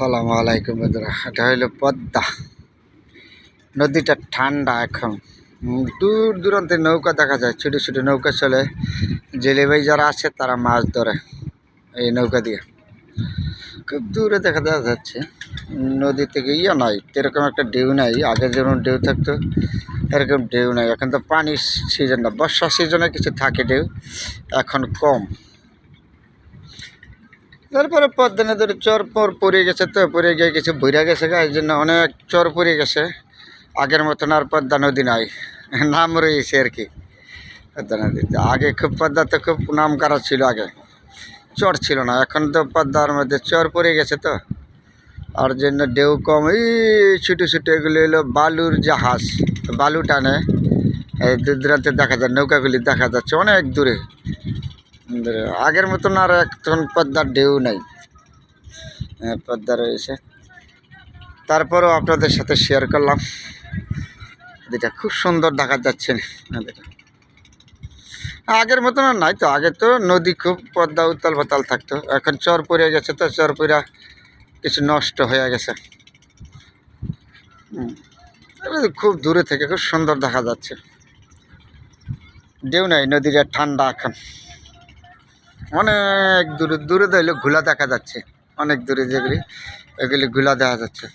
আসসালামু আলাইকুম বন্ধুরা। এটা হইল পদ্মা। নদীটা ঠান্ডা এখন। দূর দূরান্তে নৌকা দেখা যায়, ছোটো ছোটো নৌকা চলে। জেলে ভাই যারা আছে, তারা মাছ ধরে এই নৌকা দিয়ে। খুব দূরে দেখা দেওয়া যাচ্ছে। নদী থেকে ইয়ে নাই এরকম একটা ঢেউ নাই। আগে যেমন ঢেউ থাকতো, এরকম ঢেউ নাই। এখন তো পানির সিজন না বর্ষা সিজনে কিছু থাকে ঢেউ, এখন কম। তারপরে পদ্মা নদীর চর পর পড়ে গেছে তো, পড়ে গিয়ে কিছু ভইরা গেছে গা, এই জন্য অনেক চর পড়ে গেছে। আগের মতন আর পদ্মা নদী নাই, নাম রয়েছে আর কি। পদ্মা নদীতে আগে খুব পদ্মা তো খুব নাম করা ছিল আগে, চর ছিল না, এখন তো পদ্মার মধ্যে চর পড়ে গেছে তো। আর জন্য ঢেউ কম, এই ছোটো ছোটো এগুলো হলো বালুর জাহাজ, বালু টানে। দূর দূরান্তে দেখা যায়, নৌকাগুলি দেখা যাচ্ছে অনেক দূরে। আগের মতন আর এখন পদ্মার ঢেউ নাই। হ্যাঁ, পদ্মা রয়েছে। তারপরেও আপনাদের সাথে শেয়ার করলাম। নদীটা খুব সুন্দর দেখা যাচ্ছে। নদীটা আগের মতন আর নাই তো। আগে তো নদী খুব পদ্মা উত্তাল পাতাল থাকতো। এখন চর পড়ে গেছে তো চর পড়া কিছু নষ্ট হয়ে গেছে। খুব দূরে থেকে খুব সুন্দর দেখা যাচ্ছে। ঢেউ নাই নদীটা ঠান্ডা এখন। অনেক দূরে দূরে ধরলে ঘোলা দেখা যাচ্ছে। অনেক দূরে যেগুলি এগুলি ঘোলা দেখা যাচ্ছে।